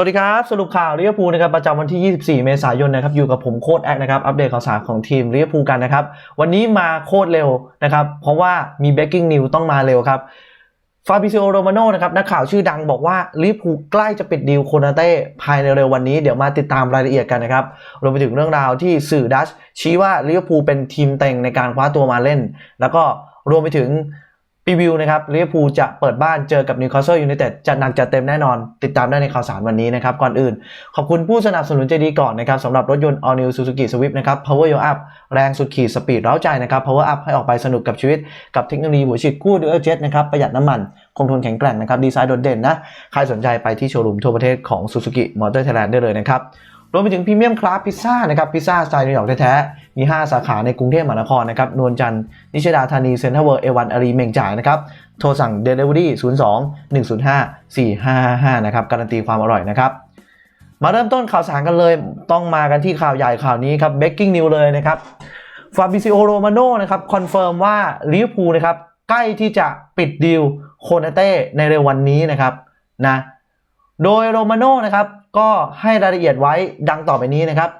วัสดีครับ สรุปข่าวลิเวอร์พูลนะครับประจำวันที่ 24 เมษายนนะครับอยู่กับผมโค้ดแอคนะครับอัปเดตข่าวสารของทีมลิเวอร์พูลกันนะครับ วันนี้มาโคตรเร็วนะครับ เพราะว่ามี breaking news ต้องมาเร็วครับฟาบิซิโอโรมาโนนะครับนักข่าวชื่อดังบอกว่าลิเวอร์พูลใกล้จะปิดดีลโคนาเต้ภายในเร็ววันนี้เดี๋ยวมาติดตามรายละเอียดกันนะครับรวมไปถึงเรื่องราวที่สื่อดัชชี้ว่าลิเวอร์พูลเป็นทีมเต็งในการคว้าตัวมาเล่น แล้วก็รวมไปถึง รีวิวนะครับลิเวอร์พูลจะเปิดบ้านเจอกับนิวคาสเซิลยูไนเต็ดจะหนักจะเต็มแน่นอน ติดตามได้ในข่าวสารวันนี้นะครับ ก่อนอื่น ขอบคุณผู้สนับสนุนใจดีก่อนนะครับสำหรับรถยนต์ All New Suzuki Swift นะครับ Power Your Up แรงสุดขีดสปีดเร้าใจนะครับ Power Up ให้ออกไปสนุกกับชีวิต กับเทคโนโลยีหัวฉีดคู่ Dual Jet นะครับประหยัดน้ำมันคงทนแข็งแกร่งนะครับดีไซน์โดดเด่นนะใครสนใจไปที่โชว์รูมทั่วประเทศของ Suzuki Motor Thailand ได้เลยนะครับ รวมไปถึงพรีเมียมคลาสพิซซ่านะครับพิซซ่าสไตล์นิวยอร์กแท้ๆมี 5 สาขาในกรุงเทพมหานครนะครับนวลจันทร์นิชดาธานีเซ็นทรัลเวิร์เอวันอารีเมงจ่ายนะครับโทรสั่ง Delivery 02 105 4555นะครับการันตีความอร่อยนะครับมาเริ่มต้นข่าวสารกันเลย ต้องมากันที่ข่าวใหญ่ข่าวนี้ครับ breaking news เลยนะครับฟาบิซิโอโรมาโน่นะครับคอนเฟิร์มว่าลิเวอร์พูลนะครับใกล้ที่จะปิดดีลโคนาเต้ในเร็ววันนี้นะครับนะโดยโรมาโน่นะครับ ก็ให้รายละเอียดไว้ดังต่อไปนี้นะครับ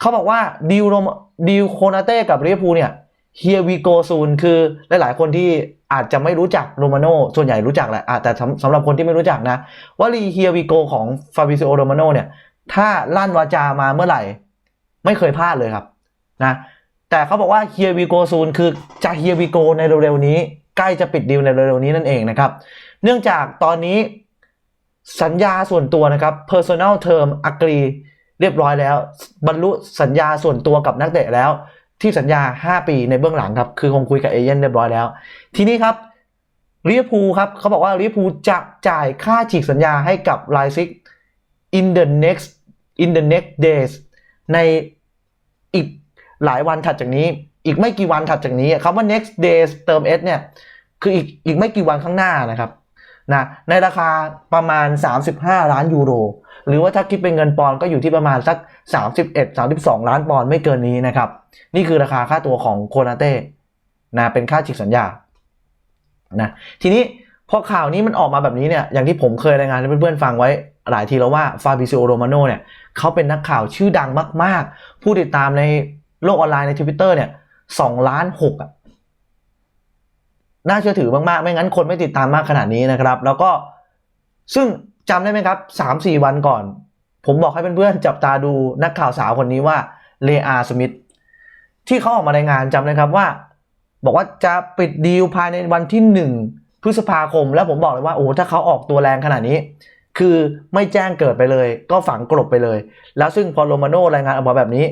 เขาบอกว่าดีลโรมดีลโคนาเต้กับลิเวอร์พูลเนี่ย here we go soon คือหลาย ๆ คนที่อาจจะไม่รู้จักโรมาโนส่วนใหญ่รู้จักแหละแต่สำหรับคนที่ไม่รู้จักนะว่าลี here we go ของฟาบิซิโอโรมาโนเนี่ยถ้าลั่นวาจามาเมื่อไหร่ ไม่เคยพลาดเลยครับนะแต่เขาบอกว่า here we go soon คือจะ here we go ในเร็ว ๆ นี้ ใกล้จะปิดดีลในเร็ว ๆ นี้นั่นเองนะครับ เนื่องจากตอนนี้ สัญญาส่วนตัวนะครับ personal term agree เรียบร้อยแล้ว บรรลุสัญญาส่วนตัวกับนักเตะแล้ว ที่สัญญา 5 ปีในเบื้องหลังครับ คือคงคุยกับเอเย่นเรียบร้อยแล้ว ทีนี้ครับลิเวอร์พูลครับเขาบอกว่าลิเวอร์พูลจะจ่ายค่าฉีกสัญญาให้กับไลซิก in the next in the next days ในอีกหลายวันถัดจากนี้ อีกไม่กี่วันถัดจากนี้คำว่า next days เติม s เนี่ย คืออีกอีกไม่กี่วันข้างหน้านะครับ นะในราคาประมาณ 35 ล้านยูโร หรือว่าถ้าคิดเป็นเงินปอนด์ก็อยู่ที่ประมาณสัก 31 32 ล้านปอนด์ไม่เกินนี้นะครับ นี่คือราคาค่าตัวของโคนาเต้นะเป็นค่าฉีกสัญญานะทีนี้พอข่าวนี้มันออกมาแบบนี้เนี่ยอย่างที่ผมเคยรายงานให้เพื่อนๆฟังไว้หลายทีแล้วว่าฟาบิซิโอโรมาโนเนี่ยเขาเป็นนักข่าวชื่อดังมากๆ ผู้ติดตามในโลกออนไลน์ในทวิตเตอร์เนี่ยสองล้านหกอะ น่าเชื่อถือมากๆ ไม่งั้นคนไม่ติดตามมากขนาดนี้นะครับ แล้วก็ซึ่งจำได้ไหมครับสามสี่วันก่อน ผมบอกให้เพื่อนๆจับตาดูนักข่าวสาวคนนี้ว่าเลอาสมิธที่เขาออกมารายงานจำเลยครับว่า บอกว่าจะปิดดีลภายในวันที่หนึ่งพฤษภาคม แล้วผมบอกเลยว่าโอ้ถ้าเขาออกตัวแรงขนาดนี้ คือไม่แจ้งเกิดไปเลย ก็ฝังกลบไปเลย แล้วซึ่งพอโรมาโน่รายงานออกมาแบบนี้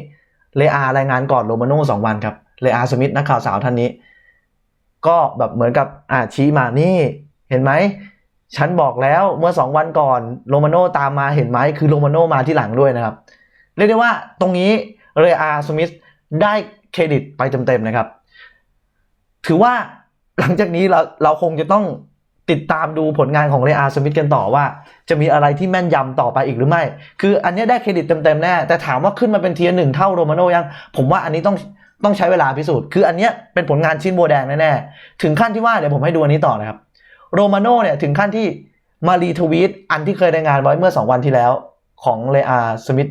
เลอารายงานก่อนโรมาโน่สองวันครับเลอาสมิธนักข่าวสาวท่านนี้ ก็แบบเหมือนกับอ่าชี้มานี่เห็นไหมฉันบอกแล้วเมื่อ 2 วันก่อนโรมาโน่ตามมาเห็นไหมคือโรมาโน่มาที่หลังด้วยนะครับ เรียกได้ว่าตรงนี้เรอาสมิธได้เครดิตไปเต็มๆนะครับ ถือว่าหลังจากนี้เราเราคงจะต้องติดตามดูผลงานของเรอาสมิธกันต่อว่า จะมีอะไรที่แม่นยำต่อไปอีกหรือไม่ คืออันนี้ได้เครดิตเต็มๆแน่แต่ถามว่าขึ้นมาเป็นเทียร์หนึ่งเท่าโรมาโน่ยัง ผมว่าอันนี้ต้อง ต้องใช้เวลาพิสูจน์ คืออันเนี้ยเป็นผลงานชิ้นโบแดงแน่ๆ ถึงขั้นที่ว่าเดี๋ยวผมให้ดูอันนี้ต่อนะครับ โรมาโน่เนี่ยถึงขั้นที่มารีทวีตอันที่เคยรายงานไว้เมื่อ 2 วันที่แล้วของเลอาสมิธ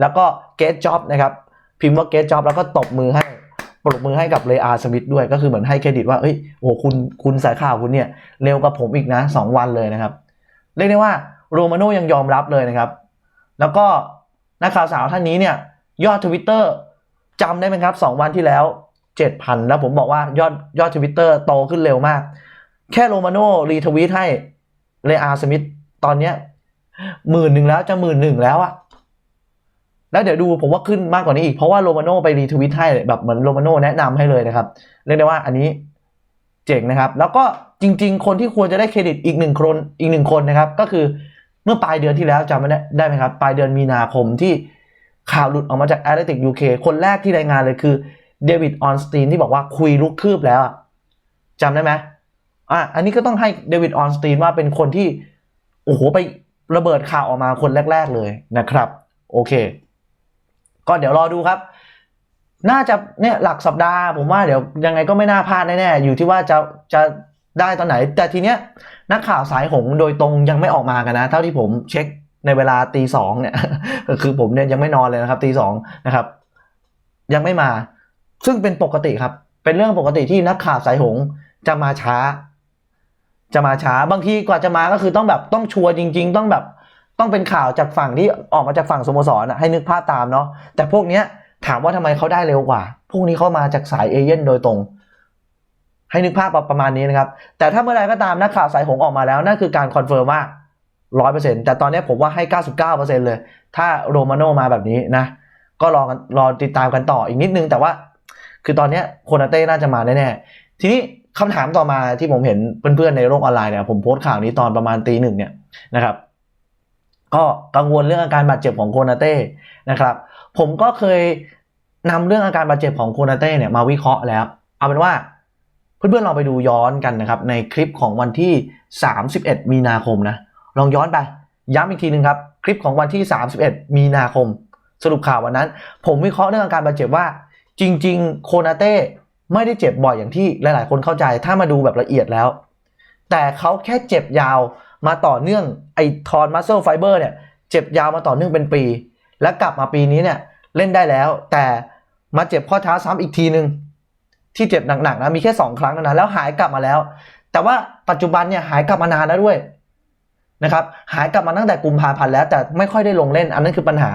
แล้วก็เกตจ็อบนะครับพิมพ์ว่าเกตจ็อบแล้วก็ตบมือให้ปรบมือให้กับเลอาสมิธด้วยก็คือเหมือนให้เครดิตว่าเอ้ยโอ้คุณคุณสายข่าวคุณเนี่ยเร็วกว่าผมอีกนะ 2 วันเลยนะครับ เรียกได้ว่าโรมาโน่ยังยอมรับเลยนะครับ แล้วก็นักข่าวสาวท่านนี้เนี่ยยอดทวิตเตอร์ จำได้ไหมครับ 2 วันที่แล้ว 7,000 แล้วผมบอกว่ายอดยอดทวิตเตอร์โตขึ้นเร็วมาก แค่โรมาโน่รีทวีตให้เลอาสมิธตอนเนี้ยหมื่นหนึ่งแล้วจะหมื่นหนึ่งแล้วอะแล้วเดี๋ยวดูผมว่าขึ้นมากกว่านี้อีก เพราะว่าโรมาโน่ไปรีทวิตให้แบบเหมือนโรมาโน่แนะนำให้เลยนะครับ เรียกได้ว่าอันนี้เจ๋งนะครับ แล้วก็จริง ๆ คนที่ควรจะได้เครดิตอีกหนึ่งคนอีกหนึ่งคนนะครับ ก็คือเมื่อปลายเดือนที่แล้วจำไม่ได้ได้ไหมครับ ปลายเดือนมีนาคมที่ ข่าวหลุดออกมาจาก a t l e t i c UK คนแรกที่รายงานเลยคือเดวิดออนสตีนที่บอกว่าคุยลุกคืบแล้วจำได้ไหมอะอันนี้ก็ต้องให้เดวิดออนสตีนว่าเป็นคนที่ โอ้โห ไประเบิดข่าวออกมาคนแรก ๆเลยนะครับ โอเค ก็เดี๋ยวรอดูครับ น่าจะเนี่ยหลักสัปดาห์ผมว่าเดี๋ยวยังไงก็ไม่น่าพลาดแน่ๆอยู่ที่ว่าจะจะได้ตอนไหน แต่ทีเนี้ยนักข่าวสายหงโดยตรงยังไม่ออกมากันนะ เท่าที่ผมเช็ค ในเวลาตีสองเนี่ยคือผมเนี่ยยังไม่นอนเลยนะครับตีสองนะครับ ยังไม่มา ซึ่งเป็นปกติครับ เป็นเรื่องปกติที่นักข่าวสายหงจะมาช้า จะมาช้าบางทีกว่าจะมาก็คือต้องแบบต้องชัวร์จริง ๆ ต้องแบบต้องเป็นข่าวจากฝั่งที่ออกมาจากฝั่งสโมสรอะให้นึกภาพตามเนาะแต่พวกเนี้ยถามว่าทำไมเขาได้เร็วกว่า พวกนี้เขามาจากสายเอเย่นโดยตรง ให้นึกภาพประมาณนี้นะครับ แต่ถ้าเมื่อไรก็ตามนักข่าวสายหงออกมาแล้วนั่นคือการคอนเฟิร์มว่า ร้อยเปอร์เซ็นต์แต่ตอนนี้ผมว่าให้เก้าสิบเก้าเปอร์เซ็นต์เลย ถ้าโรมาโนมาแบบนี้นะ ก็รอกันรอติดตามกันต่ออีกนิดนึง แต่ว่า คือตอนนี้โคนาเต้น่าจะมาแน่ๆทีนี้คำถามต่อมาที่ผมเห็นเพื่อนๆในโลกออนไลน์เนี่ยผมโพสต์ข่าวนี้ตอนประมาณตีหนึ่งเนี่ยนะครับ ก็กังวลเรื่องอาการบาดเจ็บของโคนาเต้นะครับ ผมก็เคยนำเรื่องอาการบาดเจ็บของโคนาเต้เนี่ยมาวิเคราะห์แล้ว เอาเป็นว่าเพื่อนๆลองไปดูย้อนกันนะครับในคลิปของวันที่ 31 มีนาคมนะ ลองย้อนไป ย้ำอีกทีหนึ่งครับ คลิปของวันที่ 31 มีนาคม สรุปข่าววันนั้น ผมวิเคราะห์เรื่องอาการบาดเจ็บว่า จริง ๆ โคนาเต้ไม่ได้เจ็บบ่อยอย่างที่หลาย ๆ คนเข้าใจถ้ามาดูแบบละเอียดแล้ว แต่เขาแค่เจ็บยาวมาต่อเนื่องไอทอนมัสเซลไฟเบอร์เนี่ยเจ็บยาวมาต่อเนื่องเป็นปี และกลับมาปีนี้เนี่ยเล่นได้แล้ว แต่มาเจ็บข้อเท้าซ้ำอีกทีหนึ่งที่เจ็บหนักๆนะมีแค่ 2 ครั้งเท่านั้นแล้วหายกลับมาแล้ว แต่ว่าปัจจุบันเนี่ยหายกลับมานานแล้วด้วย นะครับหายกลับมาตั้งแต่กุมภาพันธ์แล้วแต่ไม่ค่อยได้ลงเล่น อันนั้นคือปัญหา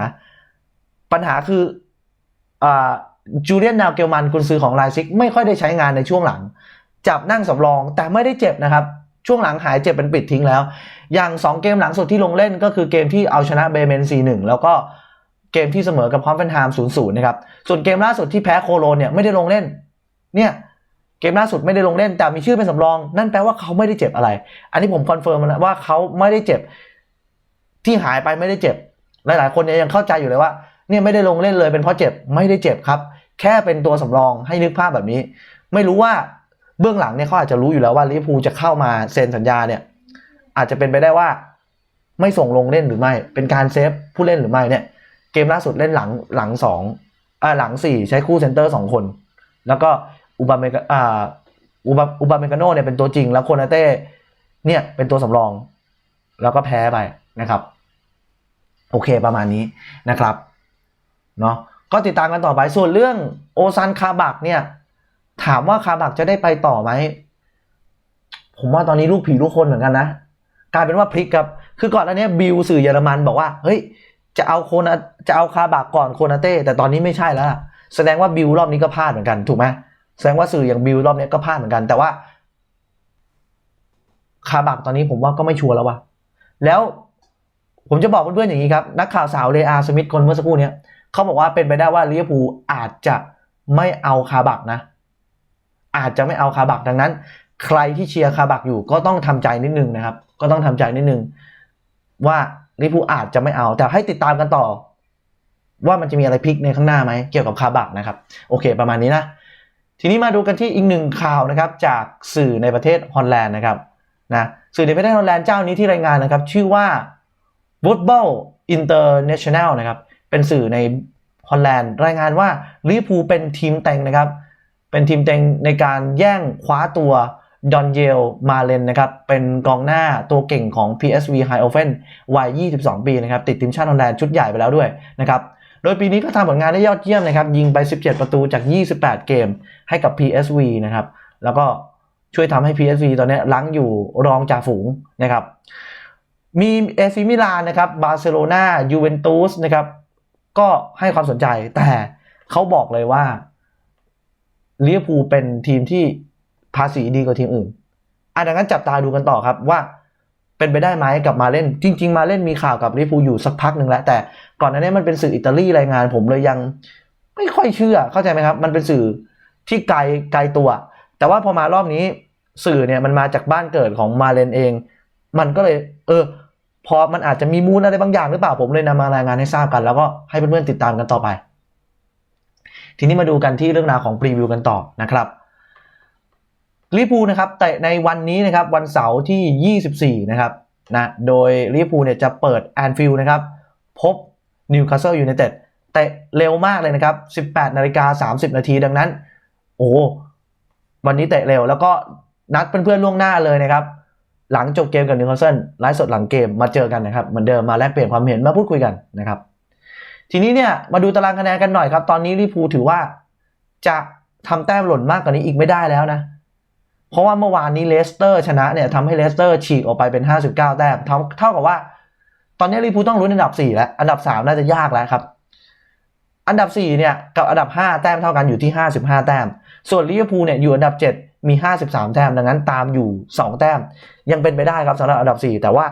ปัญหาคืออ่าจูเลียนนาวเกลมันกุนซือของไลซิก ไม่ค่อยได้ใช้งานในช่วงหลัง จับนั่งสำรองแต่ไม่ได้เจ็บนะครับ ช่วงหลังหายเจ็บเป็นปิดทิ้งแล้ว อย่าง 2 เกมหลังสุดที่ลงเล่นก็คือเกมที่เอาชนะเบเมน4-1แล้วก็เกมที่เสมอกับพอมเฟนไฮม์0-0นะครับส่วนเกมล่าสุดที่แพ้โคโลนเนี่ยไม่ได้ลงเล่นเนี่ย เกมล่าสุดไม่ได้ลงเล่นแต่มีชื่อเป็นสำรอง นั่นแปลว่าเขาไม่ได้เจ็บอะไร อันนี้ผมคอนเฟิร์มแล้วว่าเขาไม่ได้เจ็บ ที่หายไปไม่ได้เจ็บ หลาย ๆ คนเนี่ยยังเข้าใจอยู่เลยว่าเนี่ยไม่ได้ลงเล่นเลยเป็นเพราะเจ็บไม่ได้เจ็บครับ แค่เป็นตัวสำรองให้นึกภาพแบบนี้ ไม่รู้ว่าเบื้องหลังเนี่ยเขาอาจจะรู้อยู่แล้วว่าลิเวอร์พูลจะเข้ามาเซ็นสัญญาเนี่ย อาจจะเป็นไปได้ว่าไม่ส่งลงเล่นหรือไม่ เป็นการเซฟผู้เล่นหรือไม่เนี่ย เกมล่าสุดเล่นหลังหลังสองอ่าหลังสี่ใช้คู่เซนเตอร์สองคน แล้วก็ อุบาเมกอ่าอุบาอุบาเมกาโนเนี่ยเป็นตัวจริง แล้วโคนาเต้เนี่ยเป็นตัวสำรอง แล้วก็แพ้ไปนะครับ โอเคประมาณนี้นะครับเนาะก็ติดตามกันต่อไปส่วนเรื่องโอซานคาบักเนี่ย ถามว่าคาบักจะได้ไปต่อไหม ผมว่าตอนนี้ลูกผีลูกคนเหมือนกันนะ กลายเป็นว่าพลิกครับ คือก่อนอันนี้บิลสื่อเยอรมันบอกว่า เฮ้ย จะเอาโคนาจะเอาคาบักก่อนโคนาเต้แต่ตอนนี้ไม่ใช่แล้ว แสดงว่าบิลรอบนี้ก็พลาดเหมือนกันถูกไหม แสดงว่าสื่ออย่างบิลรอบนี้ก็พลาดเหมือนกัน แต่ว่า คาบักตอนนี้ผมว่าก็ไม่ชัวร์แล้วว่ะแล้วผมจะบอกเพื่อนๆอย่างนี้ครับ นักข่าวสาวเลอาสมิธคนเมื่อสักครู่เนี้ยเขาบอกว่าเป็นไปได้ว่าลิเวอร์พูลอาจจะไม่เอาคาบักนะ อาจจะไม่เอาคาบักดังนั้น ใครที่เชียร์คาบักอยู่ก็ต้องทำใจนิดนึงนะครับ ก็ต้องทำใจนิดนึง ว่าลิเวอร์พูลอาจจะไม่เอา แต่ให้ติดตามกันต่อ ว่ามันจะมีอะไรพลิกในข้างหน้าไหมเกี่ยวกับคาบักนะครับ โอเค ประมาณนี้นะ ทีนี้มาดูกันที่อีกหนึ่งข่าวนะครับจากสื่อในประเทศฮอลแลนด์นะครับนะสื่อในประเทศฮอลแลนด์เจ้านี้ที่รายงานนะครับ ชื่อว่า Football International นะครับเป็นสื่อในฮอลแลนด์รายงานว่าลิเวอร์พูลเป็นทีมเต็งนะครับ เป็นทีมเต็งในการแย่งคว้าตัวดอนเยลมาเลนนะครับ เป็นกองหน้าตัวเก่งของ PSV h i o f e n วัย 22 ปีนะครับ ติดทีมชาติฮอลแลนด์ชุดใหญ่ไปแล้วด้วยนะครับ ดยปีนี้ก็ทำผลงานได้ยอดเยี่ยมนะครับ ยิงไป 17 ประตูจาก 28 เกมให้กับ PSV นะครับ แล้วก็ช่วยทำให้ PSV ตอนนี้ลังอยู่รองจ่าฝูงนะครับ มีเอซิมิลานนะครับ บาร์เซโลนายูเวนตุสนะครับ ก็ให้ความสนใจ แต่เขาบอกเลยว่าลิเวอร์พูลเป็นทีมที่ภาษีดีกว่าทีมอื่นอะดังนั้นจับตาดูกันต่อครับว่า เป็นไปได้ไหมกับมาเล่น จริง ๆ มาเล่นมีข่าวกับลิเวอร์พูอยู่สักพักหนึ่งแล้ว แต่ก่อนหน้านี้มันเป็นสื่ออิตาลีรายงาน ผมเลยยังไม่ค่อยเชื่อเข้าใจไหมครับ มันเป็นสื่อที่ไกลไกลตัว แต่ว่าพอมารอบนี้สื่อเนี่ยมันมาจากบ้านเกิดของมาเลนเอง มันก็เลย เออ พอมันอาจจะมีมูลอะไรบางอย่างหรือเปล่าผมเลยนำมารายงานให้ทราบกัน แล้วก็ให้เพื่อนๆติดตามกันต่อไป ทีนี้มาดูกันที่เรื่องราวของพรีวิวกันต่อนะครับ ลิเวอร์พูนะครับแต่ในวันนี้นะครับวันเสาร์ที่ 24 นะครับนะโดยลิเวอร์พูเนี่ยจะเปิดแอนฟิลด์นะครับพบนิวคาสเซิลยูไนเต็ดแต่เร็วมากเลยนะครับ 18 นาฬิกา 30 นาทีดังนั้น โอ้วันนี้เตะเร็วแล้วก็นัดเพื่อนๆล่วงหน้าเลยนะครับ หลังจบเกมกับนิวคาสเซิลไลฟ์สดหลังเกมมาเจอกันนะครับเหมือนเดิมมาแลกเปลี่ยนความเห็นมาพูดคุยกันนะครับ ทีนี้เนี่ยมาดูตารางคะแนนกันหน่อยครับ ตอนนี้ลิเวอร์พูถือว่าจะทำแต้มหล่นมากกว่านี้อีกไม่ได้แล้วนะ เพราะว่าเมื่อวานนี้เลสเตอร์ชนะเนี่ยทำให้เลสเตอร์ฉีกออกไปเป็น 59 แต้มเท่าเท่ากับว่า ตอนนี้ลิเวอร์พูลต้องลุ้นอันดับ 4 แล้ว อันดับ 3 น่าจะยากแล้วครับ อันดับ 4 เนี่ย กับอันดับ 5 แต้มเท่ากันอยู่ที่ 55 แต้ม ส่วนลิเวอร์พูลเนี่ยอยู่อันดับ 7 มี 53 แต้ม ดังนั้นตามอยู่ 2 แต้ม ยังเป็นไปได้ครับสำหรับอันดับ 4 แต่ว่า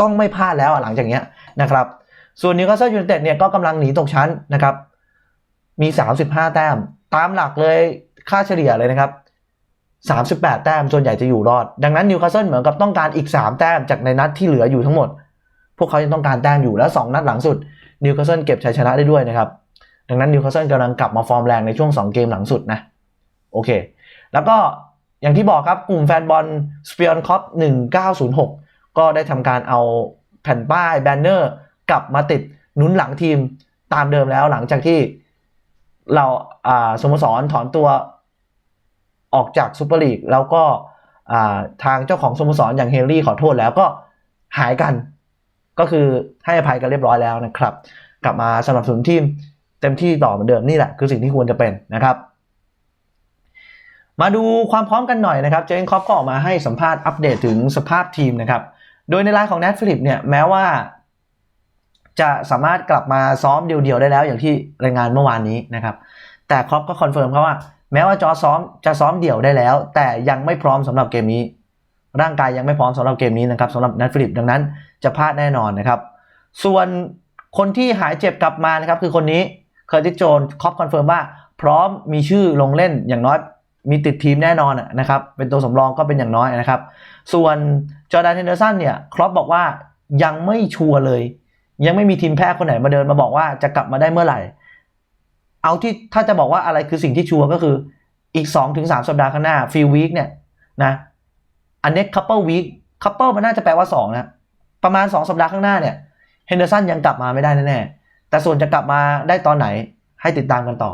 ต้องไม่พลาดแล้วหลังจากนี้นะครับ ส่วนนิวคาสเซิลยูไนเต็ดเนี่ยก็กำลังหนีตกชั้นนะครับ มี 35 แต้ม ตามหลักเลยค่าเฉลี่ยเลยนะครับ 38 แต้มส่วนใหญ่จะอยู่รอด ดังนั้นนิวคาสเซิลเหมือนกับต้องการอีก 3 แต้มจากในนัดที่เหลืออยู่ทั้งหมด พวกเขายังต้องการแต้มอยู่แล้ว 2 นัดหลังสุดนิวคาสเซิลเก็บชัยชนะได้ด้วยนะครับ ดังนั้นนิวคาสเซิลกำลังกลับมาฟอร์มแรงในช่วง 2 เกมหลังสุดนะโอเค แล้วก็อย่างที่บอกครับกลุ่มแฟนบอลสเปียนคอป1906 ก็ได้ทำการเอาแผ่นป้ายแบนเนอร์กลับมาติดหนุนหลังทีมตามเดิมแล้วหลังจากที่เราอ่าสโมสรถอนตัว ออกจากซูเปอร์ลีกแล้วก็ทางเจ้าของสโมสรอย่างเฮนรี่ขอโทษแล้วก็หายกัน ก็คือให้อภัยกันเรียบร้อยแล้วนะครับ กลับมาสนับสนุนทีมเต็มที่ต่อเหมือนเดิมนี่แหละคือสิ่งที่ควรจะเป็นนะครับ มาดูความพร้อมกันหน่อยนะครับ เจนคอปก็ออกมาให้สัมภาษณ์อัปเดตถึงสภาพทีมนะครับ โดยในไลน์ของแนทฟิลิปเนี่ยแม้ว่าจะสามารถกลับมาซ้อมเดียวๆได้แล้วอย่างที่รายงานเมื่อวานนี้นะครับ แต่ครอปก็คอนเฟิร์มครับว่า แม้ว่าจอซ้อมจะซ้อมเดี่ยวได้แล้ว แต่ยังไม่พร้อมสำหรับเกมนี้ ร่างกายยังไม่พร้อมสำหรับเกมนี้นะครับสำหรับแนทฟิลิปดังนั้นจะพลาดแน่นอนนะครับ ส่วนคนที่หายเจ็บกลับมานะครับคือคนนี้เคอร์ติสโจนคอปคอนเฟิร์มว่า พร้อมมีชื่อลงเล่นอย่างน้อยมีติดทีมแน่นอนนะครับ เป็นตัวสำรองก็เป็นอย่างน้อยนะครับ ส่วนจอร์แดนเฮนเดอร์สันเนี่ยครอปบอกว่ายังไม่ชัวร์เลย ยังไม่มีทีมแพทย์คนไหนมาเดินมาบอกว่าจะกลับมาได้เมื่อไหร่ เอาที่ถ้าจะบอกว่าอะไรคือสิ่งที่ชัวร์ก็คืออีก 2-3 สัปดาห์ข้างหน้าฟิลวีคเนี่ยนะอันนี้คัพเปิลวีคคัพเปิลมันน่าจะแปลว่า2นะประมาณ 2 สัปดาห์ข้างหน้าเนี่ยเฮนเดอร์สันยังกลับมาไม่ได้แน่ๆแต่ส่วนจะกลับมาได้ตอนไหนให้ติดตามกันต่อ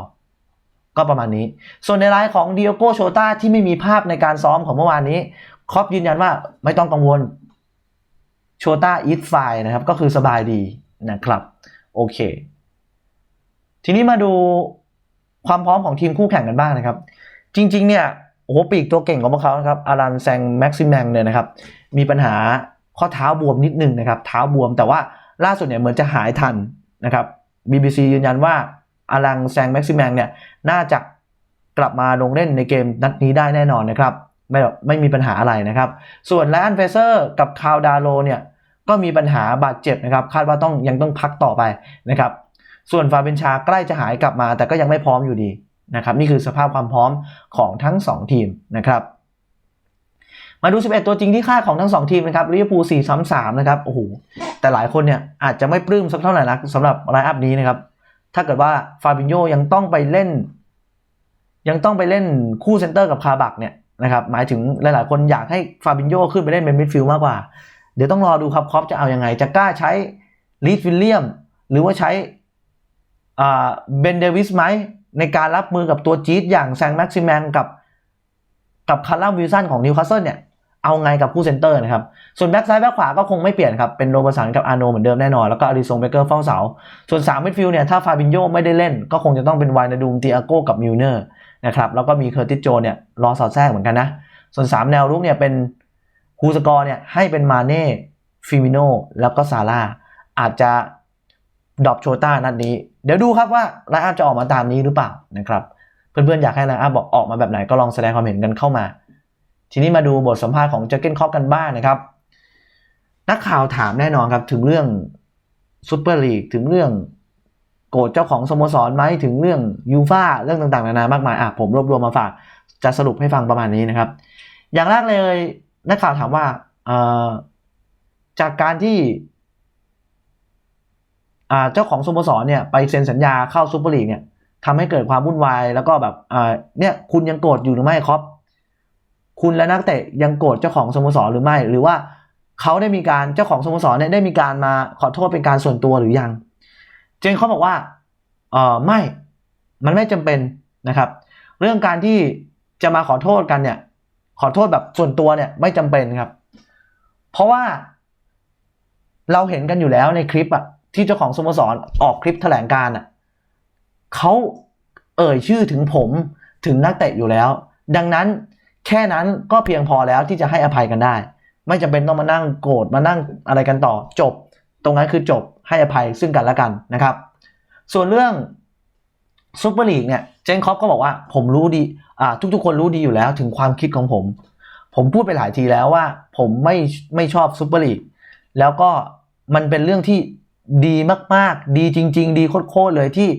ก็ประมาณนี้ ส่วนในรายของดิโอโกโชตาที่ไม่มีภาพในการซ้อมของเมื่อวานนี้ครอปยืนยันว่าไม่ต้องกังวลโชตาอีทไฟนะครับก็คือสบายดีนะครับ โอเค ทีนี้มาดูความพร้อมของทีมคู่แข่งกันบ้างนะครับ จริง ๆ เนี่ยโอ้โหปีกตัวเก่งของพวกเขานะครับอารันแซงแม็กซิแมงเนี่ยนะครับ มีปัญหาข้อเท้าบวมนิดนึงนะครับ เท้าบวมแต่ว่าล่าสุดเนี่ยเหมือนจะหายทันนะครับ BBC ยืนยันว่าอารังแซงแม็กซิแมงเนี่ยน่าจะกลับมาลงเล่นในเกมนัดนี้ได้แน่นอนนะครับ ไม่ไม่มีปัญหาอะไรนะครับ ส่วนแลนเฟเซอร์กับคาวดาโลเนี่ยก็มีปัญหาบาดเจ็บนะครับ คาดว่าต้องยังต้องพักต่อไปนะครับ ส่วนฟาเบนชาใกล้จะหายกลับมา แต่ก็ยังไม่พร้อมอยู่ดีนะครับนี่คือสภาพความพร้อมของทั้ง 2 ทีมนะครับมาดู 11 ตัวจริงที่ค่าของทั้ง 2 ทีมนะครับลิเวอร์พูล4 3 3นะครับโอ้โหแต่หลายคนเนี่ยอาจจะไม่ปลื้มสักเท่าไหร่นักสำหรับไลน์อัพนี้นะครับถ้าเกิดว่าฟาบินโยยังต้องไปเล่น ยังต้องไปเล่นคู่เซนเตอร์กับคาบักเนี่ยนะครับหมายถึงหลายๆ คนอยากให้ฟาบินโยขึ้นไปเล่นเป็นมิดฟิลด์มากกว่า เดี๋ยวต้องรอดูครับครอปจะเอาอยัางไง จะกล้าใช้ลีดวิลเลียมหรือว่าใช้ เบนเดวิสไหมในการรับมือกับตัวจี๊ดอย่างแซงแม็กซิแมนกับกับคาร์ลัมวิลสันของนิวคาสเซิลเนี่ยเอาไงกับคู่เซนเตอร์นะครับ ส่วนแบ็กซ้ายแบ็กขวาก็คงไม่เปลี่ยนครับ เป็นโรเบร์สันกับอาร์โนเหมือนเดิมแน่นอน แล้วก็อาริซงเบเกอร์เฝ้าเสา ส่วน3มิดฟิลด์เนี่ย ถ้าฟาบินโยไม่ได้เล่น ก็คงจะต้องเป็นไวนาดูมติอาโก้กับมิลเนอร์นะครับ แล้วก็มีเคอร์ติสโจเนี่ยรอสอดแทรกเหมือนกันนะ ส่วน 3 แนวรุกเนี่ยเป็นฮูสกอร์เนี่ยให้เป็นมาเน่ฟิมิโนแล้วก็ซาร่าอาจจะ ดรอปโชต้านัดนี้ เดี๋ยวดูครับว่าไลน์อัพจะออกมาตามนี้หรือเปล่านะครับ เพื่อนๆ อยากให้ไลน์อัพบอกออกมาแบบไหนก็ลองแสดงความเห็นกันเข้ามา ทีนี้มาดูบทสัมภาษณ์ของเจเกนคอปกันบ้างนะครับ นักข่าวถามแน่นอนครับถึงเรื่องซูเปอร์ลีกถึงเรื่องโกรธเจ้าของสโมสรไหมถึงเรื่องยูฟาเรื่องต่างๆนานามากมายอะผมรวบรวมมาฝากจะสรุปให้ฟังประมาณนี้นะครับ อย่างแรกเลยนักข่าวถามว่าจากการที่ เจ้าของสโมสรเนี่ยไปเซ็นสัญญาเข้าซูเปอร์ลีกเนี่ยทำให้เกิดความวุ่นวายแล้วก็แบบเนี่ยคุณยังโกรธอยู่หรือไม่ครับ คุณและนักเตะยังโกรธเจ้าของสโมสรหรือไม่ หรือว่าเขาได้มีการเจ้าของสโมสรเนี่ยได้มีการมาขอโทษเป็นการส่วนตัวหรือยัง เจนเขาบอกว่าเออไม่มันไม่จำเป็นนะครับ เรื่องการที่จะมาขอโทษกันเนี่ย ขอโทษแบบส่วนตัวเนี่ยไม่จำเป็นครับ เพราะว่าเราเห็นกันอยู่แล้วในคลิปอะ ที่เจ้าของสโมสรออกคลิปแถลงการอะเขาเอ่ยชื่อถึงผมถึงนักเตะอยู่แล้ว ดังนั้นแค่นั้นก็เพียงพอแล้วที่จะให้อภัยกันได้ ไม่จำเป็นต้องมานั่งโกรธมานั่งอะไรกันต่อจบ ตรงนั้นคือจบให้อภัยซึ่งกันและกันนะครับ ส่วนเรื่องซูเปอร์ลีกเนี่ยเจนคอปก็บอกว่าผมรู้ดีอ่าทุกๆ คนรู้ดีอยู่แล้วถึงความคิดของผม ผมพูดไปหลายทีแล้วว่า ผมไม่ไม่ชอบซูเปอร์ลีกแล้วก็มันเป็นเรื่องที่ ดีมากๆ ดีจริง ๆ ดีโคตรเลยที่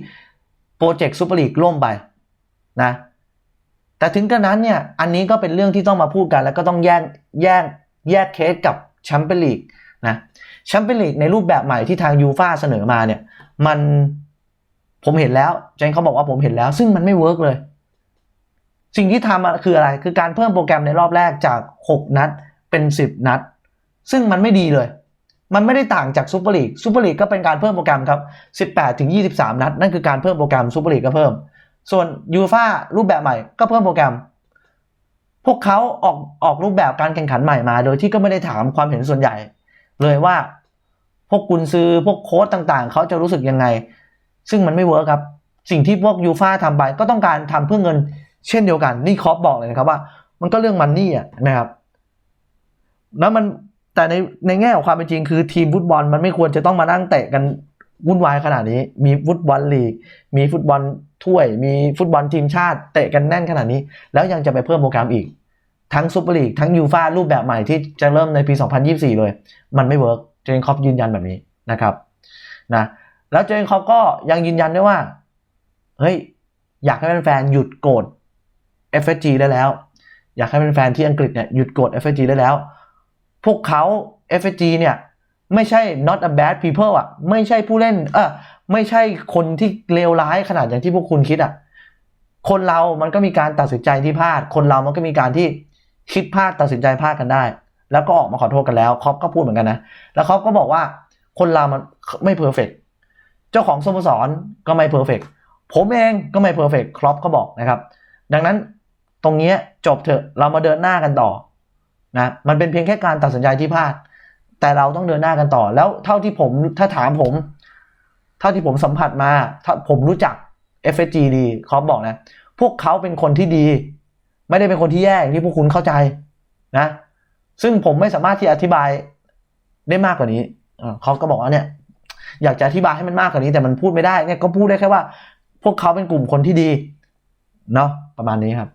โปรเจกต์ซูเปอร์ลีกล่มไปนะแต่ถึงกระนั้นเนี่ย อันนี้ก็เป็นเรื่องที่ต้องมาพูดกัน แล้วก็ต้องแยกแยกแยกเคสกับแชมเปี้ยนลีกนะแชมเปี้ยนลีกในรูปแบบใหม่ที่ทางยูฟาเสนอมาเนี่ยมันผมเห็นแล้วเจนเขาบอกว่าผมเห็นแล้ว ซึ่งมันไม่เวิร์กเลย สิ่งที่ทำคืออะไร คือการเพิ่มโปรแกรมในรอบแรกจาก 6 นัดเป็น 10 นัด ซึ่งมันไม่ดีเลย มันไม่ได้ต่างจากซูเปอร์ลีกซูเปอร์ลีกก็เป็นการเพิ่มโปรแกรมครับ 18ถึง23 นัด นั่นคือการเพิ่มโปรแกรมซูเปอร์ลีกก็เพิ่ม ส่วนยูฟารูปแบบใหม่ก็เพิ่มโปรแกรม พวกเขาออกออกรูปแบบการแข่งขันใหม่มา โดยที่ก็ไม่ได้ถามความเห็นส่วนใหญ่ เลยว่า พวกกุนซือพวกโค้ชต่างๆ เขาจะรู้สึกยังไง ซึ่งมันไม่เวิร์คครับ สิ่งที่พวกยูฟาทำไปก็ต้องการทำเพื่อเงิน เช่นเดียวกันนี่คอปบอกเลยนะครับว่า มันก็เรื่องมันนี่อะนะครับ แล้วมัน แต่ในในแง่ของความเป็นจริงคือทีมฟุตบอลมันไม่ควรจะต้องมานั่งเตะกันวุ่นวายขนาดนี้ มีฟุตบอลลีก มีฟุตบอลถ้วย มีฟุตบอลทีมชาติเตะกันแน่นขนาดนี้ แล้วยังจะไปเพิ่มโปรแกรมอีก ทั้งซูเปอร์ลีกทั้งยูฟ่ารูปแบบใหม่ที่จะเริ่มในปี 2024 เลย มันไม่เวิร์กเจนคอปยืนยันแบบนี้นะครับนะแล้วเจนคอปก็ยังยืนยันด้วยว่าเฮ้ยอยากให้แฟนๆหยุดโกรธ FSG ได้แล้ว อยากให้แฟนๆที่อังกฤษเนี่ยหยุดโกรธ FSG ได้แล้ว พวกเขา FG เนี่ย ไม่ใช่ not a bad people อะ ไม่ใช่ผู้เล่น เออไม่ใช่คนที่เลวร้ายขนาดอย่างที่พวกคุณคิดอะ คนเรามันก็มีการตัดสินใจที่พลาด คนเรามันก็มีการที่คิดพลาดตัดสินใจพลาดกันได้ แล้วก็ออกมาขอโทษกันแล้วคอปก็พูดเหมือนกันนะ แล้วคอปก็บอกว่าคนเรามันไม่เพอร์เฟกเจ้าของสโมสรก็ไม่เพอร์เฟกผมเองก็ไม่เพอร์เฟกครอปก็บอกนะครับ ดังนั้นตรงนี้จบเถอะเรามาเดินหน้ากันต่อ นะมันเป็นเพียงแค่การตัดสินใจที่พลาด แต่เราต้องเดินหน้ากันต่อ แล้วเท่าที่ผมถ้าถามผม เท่าที่ผมสัมผัสมาถ้าผมรู้จัก FSG ดีครอปบอกนะ พวกเขาเป็นคนที่ดี ไม่ได้เป็นคนที่แย่ที่พวกคุณเข้าใจนะ ซึ่งผมไม่สามารถที่อธิบายได้มากกว่านี้เขาก็บอกว่าเนี่ย อยากจะอธิบายให้มันมากกว่านี้ แต่มันพูดไม่ได้เนี่ยก็พูดได้แค่ว่า พวกเขาเป็นกลุ่มคนที่ดีเนาะประมาณนี้ครับ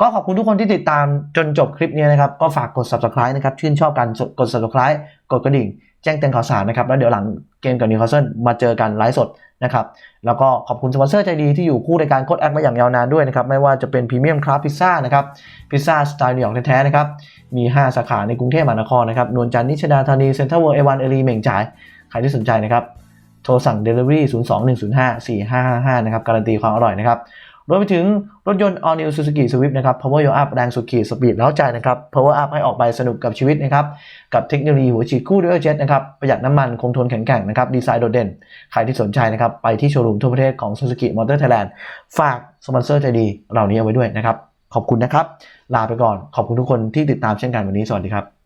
ก็ขอบคุณทุกคนที่ติดตามจนจบคลิปนี้นะครับ ก็ฝากกด subscribe นะครับ ชื่นชอบกันกด subscribe กดกระดิ่ง แจ้งเตือนข่าวสารนะครับ แล้วเดี๋ยวหลังเกมกับนิวคาสเซิลมาเจอกันไลฟ์สดนะครับ แล้วก็ขอบคุณสปอนเซอร์ใจดีที่อยู่คู่ในการโค้ดแอคมาอย่างยาวนานด้วยนะครับ ไม่ว่าจะเป็นพรีเมียมคราฟพิซซ่านะครับ พิซซ่าสไตล์นิวยอร์กแท้ๆนะครับ มี 5 สาขาในกรุงเทพมหานครนะครับ นวลจันทร์นิชดาธานีเซ็นทรัลเวิลด์เอวันเอรีเหม่งจ่าย ใครที่สนใจนะครับ โทรสั่ง Delivery 021054555 นะครับ การันตีความอร่อยนะครับ รวมไปถึงรถยนต์ All New Suzuki Swift นะครับ Power Your Up แรงสุดขีดสปีดแล้วใจนะครับ Power Up ให้ออกไปสนุกกับชีวิตนะครับ กับเทคโนโลยีหัวฉีดคู่ด้วยเจ็ตนะครับ ประหยัดน้ำมันคงทนแข็งแกร่งนะครับ ดีไซน์โดดเด่น ใครที่สนใจนะครับ ไปที่โชว์รูมทั่วประเทศของ Suzuki Motor Thailand ฝากสปอนเซอร์ใจดีเหล่านี้เอาไว้ด้วยนะครับ ขอบคุณนะครับ ลาไปก่อน ขอบคุณทุกคนที่ติดตามเช่นกันวันนี้ สวัสดีครับ